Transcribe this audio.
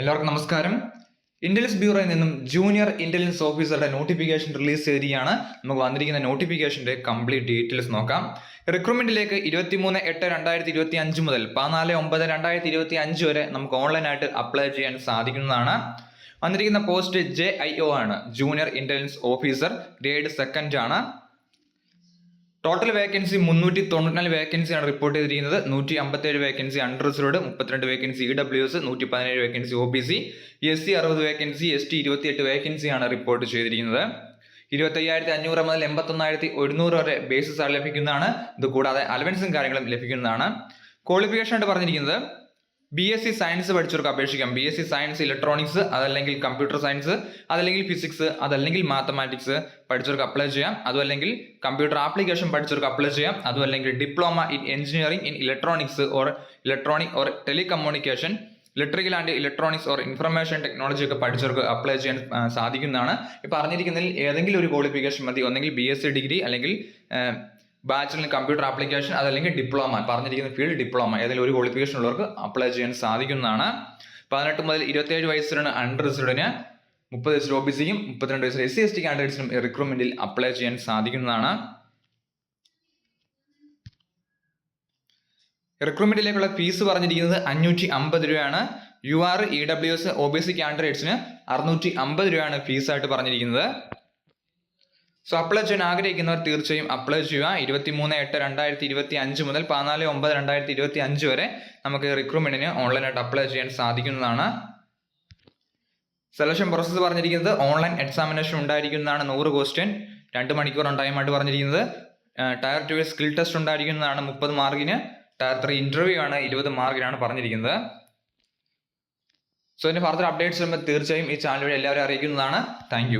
എല്ലാവർക്കും നമസ്കാരം. ഇന്റലിജൻസ് ബ്യൂറോയിൽ നിന്നും ജൂനിയർ ഇന്റലിജൻസ് ഓഫീസറുടെ നോട്ടിഫിക്കേഷൻ റിലീസ് ചെയ്തിരിക്കുകയാണ് നമുക്ക് വന്നിരിക്കുന്ന നോട്ടിഫിക്കേഷന്റെ കംപ്ലീറ്റ് ഡീറ്റെയിൽസ് നോക്കാം. റിക്രൂട്ട്മെന്റിലേക്ക് ഇരുപത്തിമൂന്ന് എട്ട് രണ്ടായിരത്തി ഇരുപത്തി അഞ്ച് മുതൽ പതിനാല് ഒമ്പത് രണ്ടായിരത്തി ഇരുപത്തി അഞ്ച് വരെ നമുക്ക് ഓൺലൈനായിട്ട് അപ്ലൈ ചെയ്യാൻ സാധിക്കുന്നതാണ്. വന്നിരിക്കുന്ന പോസ്റ്റ് ജെ ഐ ഒ ആണ്. Junior intelligence officer grade second ആണ്. ടോട്ടൽ വേക്കൻസി മുന്നൂറ്റി തൊണ്ണൂറ്റിനാല് വേക്കൻസിയാണ് റിപ്പോർട്ട് ചെയ്തിരിക്കുന്നത്. നൂറ്റി അമ്പത്തേഴ് വേക്കൻസി അണ്ടർ റിസർവ്ഡ് മുപ്പത്തിരണ്ട് വേക്കൻസി ഇ ഡബ്ല്യു എസ് നൂറ്റി പതിനേഴ് vacancy O B C S C അറുപത് വേക്കൻസി എസ് ടി ഇരുപത്തിയെട്ട് വേക്കൻസിയാണ് റിപ്പോർട്ട് ചെയ്തിരിക്കുന്നത്. ഇരുപത്തയ്യായിരത്തി അഞ്ഞൂറ് മുതൽ എൺപത്തൊന്നായിരത്തി ഒരുന്നൂറ് വരെ ബേസിസ് ആണ് ലഭിക്കുന്നതാണ്. ഇത് കൂടാതെ അലവൻസും കാര്യങ്ങളും ലഭിക്കുന്നതാണ്. ക്വാളിഫിക്കേഷൻ ആയിട്ട് പറഞ്ഞിരിക്കുന്നത്. ബി എസ് സി സയൻസ് പഠിച്ചവർക്ക് അപേക്ഷിക്കാം. B S C science electronics അതല്ലെങ്കിൽ കമ്പ്യൂട്ടർ സയൻസ് അതല്ലെങ്കിൽ ഫിസിക്സ് അതല്ലെങ്കിൽ മാത്തമാറ്റിക്സ് പഠിച്ചവർക്ക് അപ്ലൈ ചെയ്യാം. അതുമല്ലെങ്കിൽ കമ്പ്യൂട്ടർ ആപ്ലിക്കേഷൻ പഠിച്ചവർക്ക് അപ്ലൈ ചെയ്യാം. അതുമല്ലെങ്കിൽ diploma in engineering in electronics or electronic or telecommunication electrical and electronics or information technology ഒക്കെ പഠിച്ചവർക്ക് അപ്ലൈ ചെയ്യാൻ സാധിക്കുന്നതാണ്. ഇപ്പൊ അറിഞ്ഞിരിക്കുന്നതിൽ ഏതെങ്കിലും ഒരു ക്വാളിഫിക്കേഷൻ മതി. ഒന്നെങ്കിൽ ബി എസ് സി ഡിഗ്രി അല്ലെങ്കിൽ ബാച്ചിലർ കമ്പ്യൂട്ടർ ആപ്ലിക്കേഷൻ അതല്ലെങ്കിൽ ഡിപ്ലോമ പറഞ്ഞിരിക്കുന്ന ഫീൽഡ് ഡിപ്ലോമ ഏതെങ്കിലും ഒരു ക്വാളിഫിക്കേഷൻ ഉള്ളവർക്ക് അപ്ലൈ ചെയ്യാൻ സാധിക്കുന്നതാണ്. പതിനെട്ട് മുതൽ ഇരുപത്തിയേഴ് വയസ്സിലാണ് അണ്ടർ റിസർഡിന് മുപ്പത് വയസ്സിൽ ഒ ബി സിയും മുപ്പത്തിരണ്ട് വയസ്സിൽ എസ് സി എസ് ടി കാൻഡിഡേറ്റ്സിനും റിക്രൂട്ട്മെന്റിൽ അപ്ലൈ ചെയ്യാൻ സാധിക്കുന്നതാണ്. റിക്രൂട്ട്മെന്റിലേക്കുള്ള ഫീസ് പറഞ്ഞിരിക്കുന്നത് അഞ്ഞൂറ്റി അമ്പത് രൂപയാണ്. U R E W S O B C കാൻഡിഡേറ്റ്സിന് അറുന്നൂറ്റി അമ്പത് രൂപയാണ് ഫീസായിട്ട് പറഞ്ഞിരിക്കുന്നത്. സോ അപ്ലൈ ചെയ്യാൻ ആഗ്രഹിക്കുന്നവർ തീർച്ചയായും അപ്ലൈ ചെയ്യുക. ഇരുപത്തി മൂന്ന് എട്ട് രണ്ടായിരത്തി ഇരുപത്തി അഞ്ച് മുതൽ പതിനാല് ഒമ്പത് രണ്ടായിരത്തി ഇരുപത്തി അഞ്ച് വരെ നമുക്ക് റിക്രൂട്ട്മെന്റിന് ഓൺലൈനായിട്ട് അപ്ലൈ ചെയ്യാൻ സാധിക്കുന്നതാണ്. സെലക്ഷൻ പ്രോസസ്സ് പറഞ്ഞിരിക്കുന്നത് ഓൺലൈൻ എക്സാമിനേഷൻ ഉണ്ടായിരിക്കുന്നതാണ് നൂറ് ക്വസ്റ്റ്യൻ രണ്ട് മണിക്കൂറാണ് ടൈമായിട്ട് പറഞ്ഞിരിക്കുന്നത്. ടയർ ടു സ്കിൽ ടെസ്റ്റ് ഉണ്ടായിരിക്കുന്നതാണ് മുപ്പത് മാർക്കിന് ടയർ ത്രീ ഇന്റർവ്യൂ ആണ് ഇരുപത് മാർക്കിനാണ് പറഞ്ഞിരിക്കുന്നത്. സോ ഇതിന്റെ ഫർദർ അപ്ഡേറ്റ്സ് വരുമ്പോൾ തീർച്ചയായും ഈ ചാനൽ വഴി എല്ലാവരും അറിയിക്കുന്നതാണ്. താങ്ക്